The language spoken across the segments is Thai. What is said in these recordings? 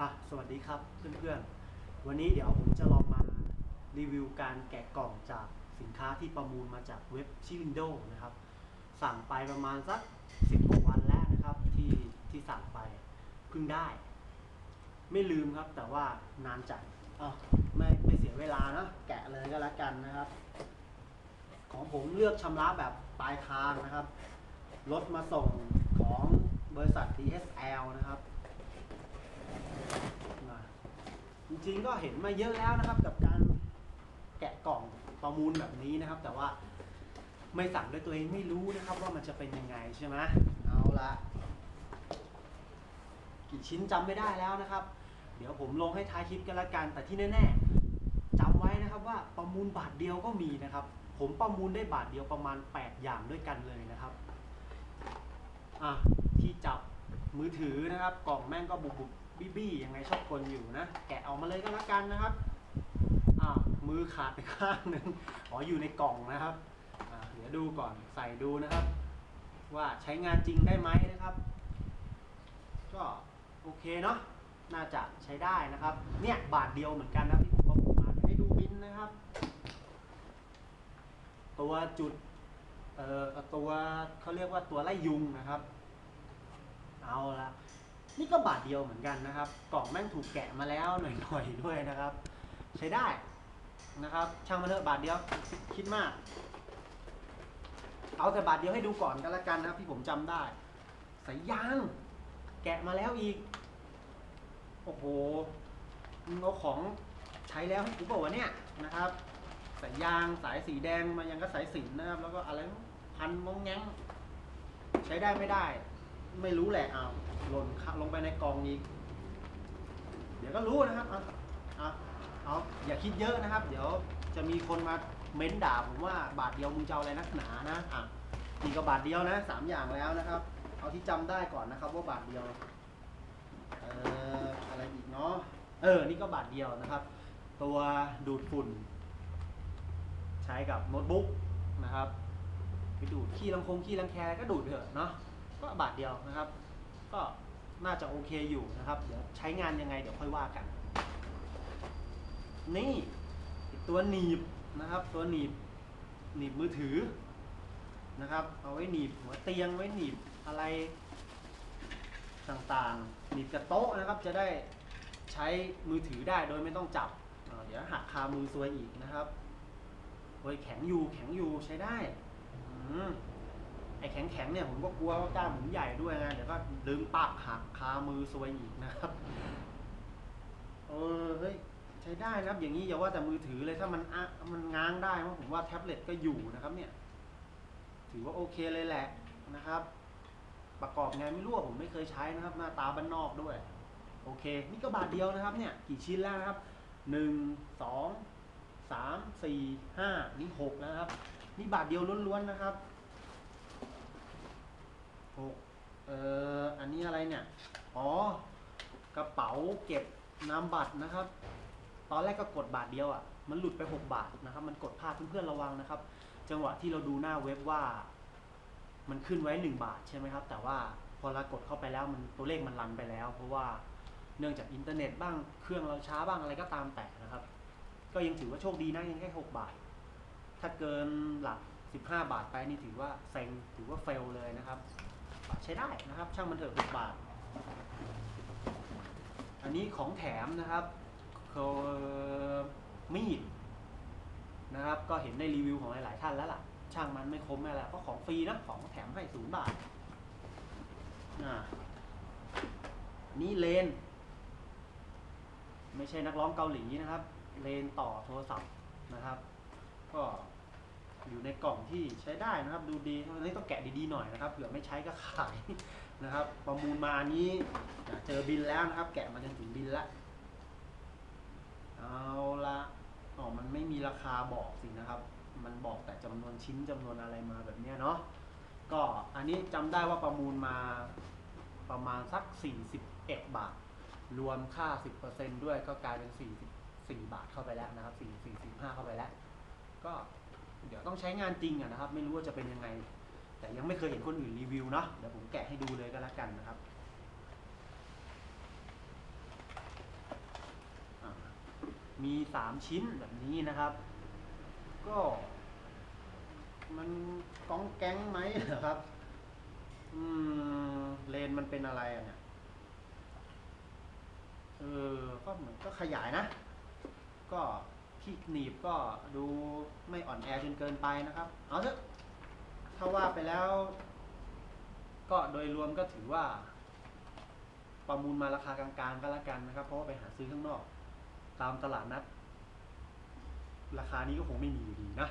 อะสวัสดีครับเพื่อนๆ วันนี้เดี๋ยวผมจะลองมารีวิวการแกะกล่องจากสินค้าที่ประมูลมาจากเว็บชิลินโดนะครับ สั่งไปประมาณสักสิบกว่าวันแล้วนะครับที่ที่สั่งไปเพิ่งได้ ไม่ลืมครับแต่ว่านานจัดอะไม่ไม่เสียเวลานะแกะเลยก็แล้วกันนะครับ ของผมเลือกชำระแบบปลายทางนะครับรถมาส่งของบริษัท DSL นะครับมา จริงๆก็เห็นมาเยอะแล้วนะครับ กับการแกะกล่องประมูลแบบนี้นะครับ แต่ว่าไม่สั่งด้วยตัวเองไม่รู้นะครับว่ามันจะเป็นยังไงใช่ไหมเอาละกี่ชิ้นจำไม่ได้แล้วนะครับ เดี๋ยวผมลงให้ท้ายคลิปกันละกัน แต่ที่แน่ๆจำไว้นะครับว่าประมูลบาทเดียวก็มีนะครับ ผมประมูลได้บาทเดียวประมาณ 8 อย่างด้วยกันเลยนะครับอะที่จับมือถือนะครับ กล่องแม่งก็บุบ บี้บี้ยังไงชอบกลอยู่นะ แกะออกมาเลยก็แล้วกันนะครับอะมือขาดไปข้างหนึ่งอ๋ออยู่ในกล่องนะครับอะเดี๋ยวดูก่อนใส่ดูนะครับ ว่าใช้งานจริงได้ไหมนะครับ ก็โอเคเนาะน่าจะใช้ได้นะครับ เนี่ยบาทเดียวเหมือนกันนะที่ผมประมูลมาให้ดูบินนะครับ ตัวจุดเอ่อตัวเขาเรียกว่าตัวไล่ยุงนะครับ เอาละ นี่ก็บาทเดียวเหมือนกันนะครับ กล่องแม่งถูกแกะมาแล้วหน่อยๆด้วยนะครับ ใช้ได้นะครับ ช่างมันเถอะบาทเดียวคิดมาก เอาแต่บาทเดียวให้ดูก่อนกันละกันนะครับที่ผมจำได้ สายยาง แกะมาแล้วอีก โอ้โหมึงเอาของใช้แล้วให้กูบอกว่าเนี่ยนะครับสายยางสายสีแดงมายังก็สายสินนะครับ แล้วก็อะไรพันงงแงงใช้ได้ไม่ได้ ไม่รู้แหละเอา หล่นลงไปในกองอีกเดี๋ยวก็รู้นะครับเอาเอาเอาอย่าคิดเยอะนะครับ เดี๋ยวจะมีคนมาเม้นด่าผมว่าบาทเดียวมึงจะเอาอะไรนักหนานะอะนี่ก็บาทเดียวนะสามอย่างแล้วนะครับ เอาที่จำได้ก่อนนะครับ ว่าบาทเดียวเอ่ออะไรอีกเนาะเออ นี่ก็บาทเดียวนะครับ ตัวดูดฝุ่น ใช้กับโน้ตบุ๊กนะครับไปดูดขี้ลังคงขี้ลังแคก็ดูดเถอะเนาะก็บาทเดียวนะครับ ก็น่าจะโอเคอยู่นะครับ เดี๋ยวใช้งานยังไงเดี๋ยวค่อยว่ากัน นี่ตัวหนีบนะครับ ตัวหนีบหนีบมือถือนะครับ เอาไว้หนีบหัวเตียงไว้หนีบอะไรต่างๆ หนีบกับโต๊ะนะครับ จะได้ใช้มือถือได้โดยไม่ต้องจับ เดี๋ยวหักคามือซวยอีกนะครับโอ้ยแข็งอยู่แข็งอยู่ใช้ได้ อืม ไอ้แข็งแข็งๆเนี่ยผมก็กลัวว่ากล้ามผมใหญ่ด้วยนะ เดี๋ยวก็ลืมปากหักคามือซวยอีกนะครับ เออเฮ้ยใช้ได้นะครับ อย่างนี้อย่าว่าแต่มือถือเลยถ้ามันอะมันง้างได้มาผมว่าแท็บเล็ตก็อยู่นะครับ เนี่ย ถือว่าโอเคเลยแหละนะครับ ประกอบไงไม่รู้ผมไม่เคยใช้นะครับ หน้าตาบ้านนอกด้วย โอเค นี่ก็บาทเดียวนะครับ เนี่ย กี่ชิ้นแล้วนะครับหนึ่งสองสามสี่ห้านี่หกแล้วนะครับ นี่บาทเดียวล้วนๆนะครับ หกเอ่ออันนี้อะไรเนี่ย อ๋อกระเป๋าเก็บนามบัตรนะครับ ตอนแรกก็กดบาทเดียวอะ มันหลุดไป 6 บาทนะครับ มันกดพลาดเพื่อนๆระวังนะครับ จังหวะที่เราดูหน้าเว็บว่า มันขึ้นไว้ 1 บาทใช่ไหมครับ แต่ว่าพอเรากดเข้าไปแล้วมันตัวเลขมันรันไปแล้ว เพราะว่าเนื่องจากอินเทอร์เน็ตบ้างเครื่องเราช้าบ้างอะไรก็ตามแต่นะครับ ก็ยังถือว่าโชคดีนะยังแค่6บาท ถ้าเกินหลัก 15 บาทไปนี่ถือว่าเซ็งถือว่าเฟลเลยนะครับ ใช้ได้นะครับ ช่างมันเถอะ6บาท อันนี้ของแถมนะครับคือมีดนะครับ ก็เห็นในรีวิวของหลาย ๆ ท่านแล้วล่ะ ช่างมันไม่คมไม่อะไรเพราะของฟรีนะของแถมให้ศูนย์บาทอ่านี่เลน ไม่ใช่นักร้องเกาหลีนะครับ เลนต่อโทรศัพท์นะครับ ก็ อยู่ในกล่องที่ใช้ได้นะครับ ดูดีอันนี้ต้องแกะดีๆหน่อยนะครับเผื่อไม่ใช้ก็ขายนะครับ ประมูลมานี้เจอบินแล้วนะครับ แกะมาจนถึงบินละเอาละอ๋อมันไม่มีราคาบอกสินะครับ มันบอกแต่จำนวนชิ้นจำนวนอะไรมาแบบเนี้ยเนาะก็อันนี้จำได้ว่าประมูลมาประมาณสัก 41 บาท รวมค่า 10%ด้วยก็กลายเป็น 44 บาทเข้าไปแล้วนะครับ4 45 เข้าไปแล้ว ก็ เดี๋ยวต้องใช้งานจริงอะนะครับ ไม่รู้ว่าจะเป็นยังไง แต่ยังไม่เคยเห็นคนอื่นรีวิวเนาะเดี๋ยวผมแกะให้ดูเลยก็แล้วกันนะครับมีสามชิ้นแบบนี้นะครับ ก็ มันก้องแก๊งไหมเหรอครับ อืม เลนมันเป็นอะไรอะเนี่ยเออก็เหมือนก็ขยายนะ ก็ ที่หนีบก็ดูไม่อ่อนแอจนเกินไปนะครับ เอาเถอะถ้าว่าไปแล้ว ก็โดยรวมก็ถือว่า ประมูลมาราคากลางๆก็แล้วกันนะครับ เพราะว่าไปหาซื้อข้างนอก ตามตลาดนัด ราคานี้ก็คงไม่มีอยู่ดีนะ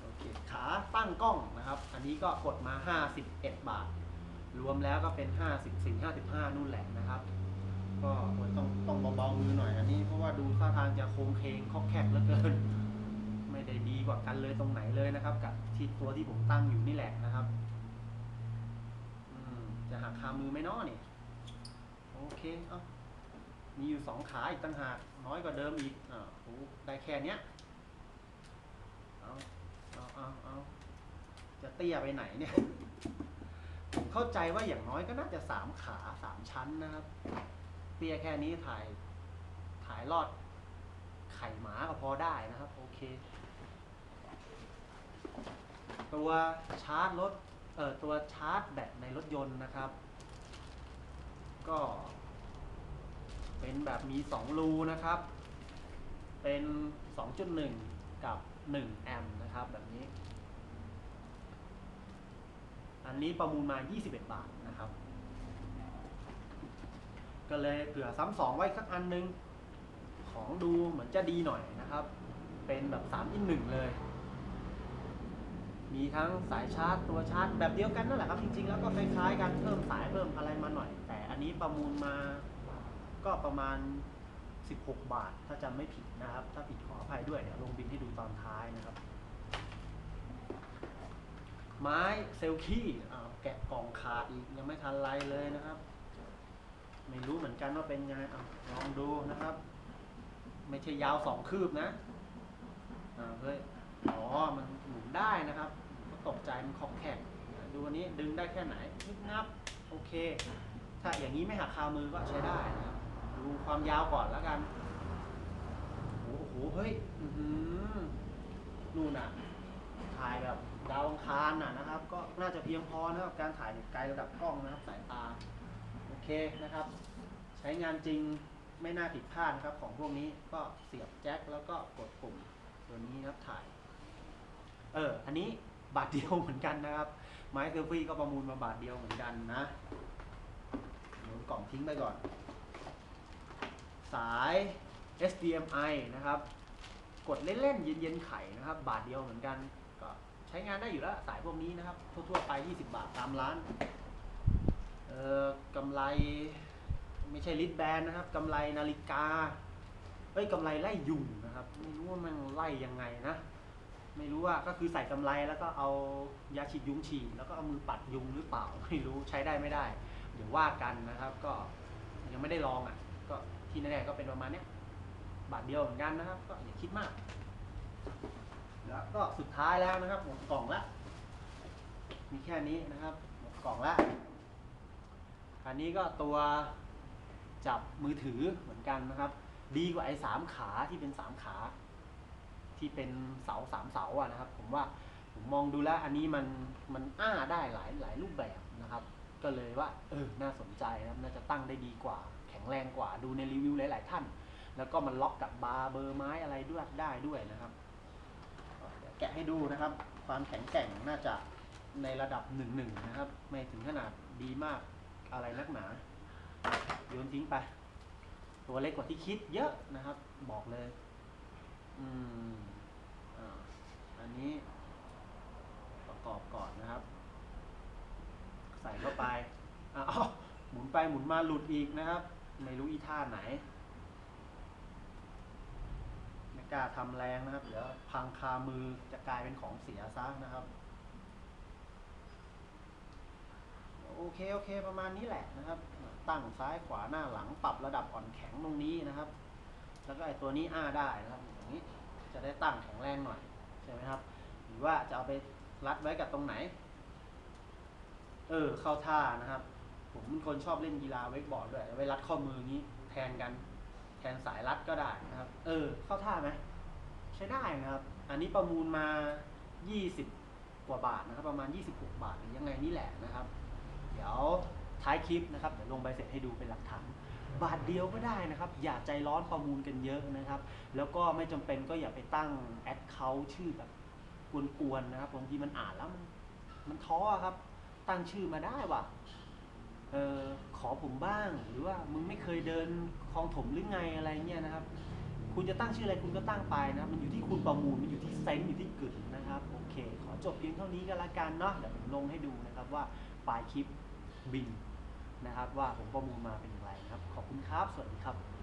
โอเคขาตั้งกล้องนะครับ อันนี้ก็กดมา 51 บาท รวมแล้วก็เป็น 54 55 นู่นแหละนะครับ ก็โอ้ยต้องต้องเบาๆมือหน่อยอันนี้เพราะว่าดูท่าทางจะโค้งเคงคอกแคกเหลือเกิน ไม่ได้ดีกว่ากันเลยตรงไหนเลยนะครับ กับที่ตัวที่ผมตั้งอยู่นี่แหละนะครับอืมจะหักคามือไหม่น้อนี่โอเคเอามีอยู่สองขาอีกต่างหากน้อยกว่าเดิมอีกอ่าโอ้ได้แค่เนี้ยเอาเอาเอาเอาจะเตี้ยไปไหนเนี่ยผมเข้าใจว่าอย่างน้อยก็น่าจะสามขาสามชั้นนะครับ เตี้ยแค่นี้ถ่ายถ่ายรอดไข่หมาก็พอได้นะครับ โอเค ตัวชาร์จรถเอ่อตัวชาร์จแบตในรถยนต์นะครับ ก็เป็นแบบมี 2 รูนะครับ เป็น 2.1 กับ 1 แอมป์นะครับแบบนี้ อันนี้ประมูลมา 21 บาทนะครับ ก็เลยเผื่อซ้ำสองไว้สักอันนึง ของดูเหมือนจะดีหน่อยนะครับ เป็นแบบ3อิน1เลย มีทั้งสายชาร์จตัวชาร์จแบบเดียวกันนั่นแหละครับ จริงๆ แล้วก็คล้ายๆกันเพิ่มสายเพิ่มอะไรมาหน่อย แต่อันนี้ประมูลมาก็ประมาณ 16 บาท ถ้าจำไม่ผิดนะครับ ถ้าผิดขออภัยด้วยเดี๋ยวลงบินให้ดูตอนท้ายนะครับ ไม้เซลคี้แกะกล่องขาดอีกยังไม่ทันไรเลยนะครับ ไม่รู้เหมือนกันว่าเป็นยังไงอลองดูนะครับ ไม่ใช่ยาวสองคืบนะอ่าเฮ้ยอ๋อมันหมุนได้นะครับก็ตกใจมันคอกแข็งดูอันนี้ดึงได้แค่ไหนนิดนับโอเค ถ้าอย่างนี้ไม่หักคามือก็ใช้ได้นะครับดูความยาวก่อนแล้วกันโอ้โหเฮ้ยนู่นน่ะถ่ายแบบดาวอังคารน่ะนะครับ ก็น่าจะเพียงพอนะครับการถ่ายไกลระดับกล้องนะครับสายตา เคนะครับ ใช้งานจริงไม่น่าผิดพลาดนะครับ ของพวกนี้ก็เสียบแจ็คแล้วก็กดปุ่มตัวนี้นะครับถ่าย เออ อันนี้บาทเดียวเหมือนกันนะครับ ไม้เซลฟี่ก็ประมูลมาบาทเดียวเหมือนกันนะโยนกล่องทิ้งไปก่อน สาย SDMI นะครับ กดเล่นๆเย็นๆไข่นะครับ บาทเดียวเหมือนกัน ก็ใช้งานได้อยู่แล้ว สายพวกนี้นะครับ ทั่วๆไป 20 บาทตามร้าน อกำไรไม่ใช่ลิดแบนนะครับกำไรนาฬิกาเอ้ยกำไรไล่ยุงนะครับ ไม่รู้ว่ามันไล่ยังไงนะ ไม่รู้ว่าก็คือใส่กำไรแล้วก็เอายาฉีดยุงฉีดแล้วก็เอามือปัดยุงหรือเปล่าไม่รู้ใช้ได้ไม่ได้ เดี๋ยวว่ากันนะครับ ก็ยังไม่ได้ลองอะ ก็ที่แน่ๆก็เป็นประมาณเนี้ยบาทเดียวเหมือนกันนะครับ ก็อย่าคิดมากแล้วก็สุดท้ายแล้วนะครับหมดกล่องละมีแค่นี้นะครับหมดกล่องละ อันนี้ก็ตัวจับมือถือเหมือนกันนะครับ ดีกว่าไอ้สามขาที่เป็นสามขา ที่เป็นเสาสามเสาอะนะครับ ผมว่าผมมองดูแล้วอันนี้มันมันอ้าได้หลายหลายรูปแบบนะครับ ก็เลยว่าเออน่าสนใจนะน่าจะตั้งได้ดีกว่า แข็งแรงกว่าดูในรีวิวหลาย ๆ ท่าน แล้วก็มันล็อกกับบาร์เบอร์ไม้อะไรด้วยได้ด้วยนะครับเดี๋ยวแกะให้ดูนะครับ ความแข็งแกร่งน่าจะในระดับหนึ่งหนึ่งนะครับ ไม่ถึงขนาดดีมาก อะไรนักหนา โยนทิ้งไป ตัวเล็กกว่าที่คิดเยอะนะครับ บอกเลย อืมอ่าอันนี้ ประกอบก่อนนะครับ ใส่เข้าไปอ้าวหมุนไปหมุนมาหลุดอีกนะครับ ไม่รู้อีท่าไหน ไม่กล้าทำแรงนะครับ เดี๋ยวพังคามือจะกลายเป็นของเสียซะนะครับ โอเคโอเค ประมาณนี้แหละนะครับ ตั้งซ้ายขวาหน้าหลังปรับระดับอ่อนแข็งตรงนี้นะครับ แล้วก็ไอตัวนี้อ้าได้นะครับอย่างนี้จะได้ตั้งแข็งแรงหน่อยใช่ไหมครับ หรือว่าจะเอาไปรัดไว้กับตรงไหน เออเข้าท่านะครับ ผมเป็นคนชอบเล่นกีฬาเวกบอร์ดด้วยเอาไว้รัดข้อมือนี้แทนกันแทนสายรัดก็ได้นะครับ เออ เข้าท่าไหมใช้ได้นะครับ อันนี้ประมูลมา 20 กว่าบาทนะครับ ประมาณ 26 บาทหรือยังไงนี่แหละนะครับ ดี๋ยวท้ายคลิปนะครับเดี๋ยวลงใบเสร็จให้ดูเป็นหลักฐานบาทเดียวก็ได้นะครับ อย่าใจร้อนประมูลกันเยอะนะครับ แล้วก็ไม่จำเป็นก็อย่าไปตั้งแอดเคาชื่อแบบกวนๆนะครับบางทีมันอ่านแล้วมันมันท้อครับ ตั้งชื่อมาได้ว่ะเออขอผมบ้าง หรือว่ามึงไม่เคยเดินคลองถมหรือไงอะไรเงี้ยนะครับ คุณจะตั้งชื่ออะไรคุณก็ตั้งไปนะ มันอยู่ที่คุณประมูล มันอยู่ที่เซนต์อยู่ที่กึ่นนะครับ โอเค ขอจบเพียงเท่านี้ก็แล้วกันเนาะ เดี๋ยวผมลงให้ดูนะครับว่าปลายคลิป บินนะครับ ว่าผมประมูลมาเป็นอย่างไรนะครับ ขอบคุณครับ สวัสดีครับ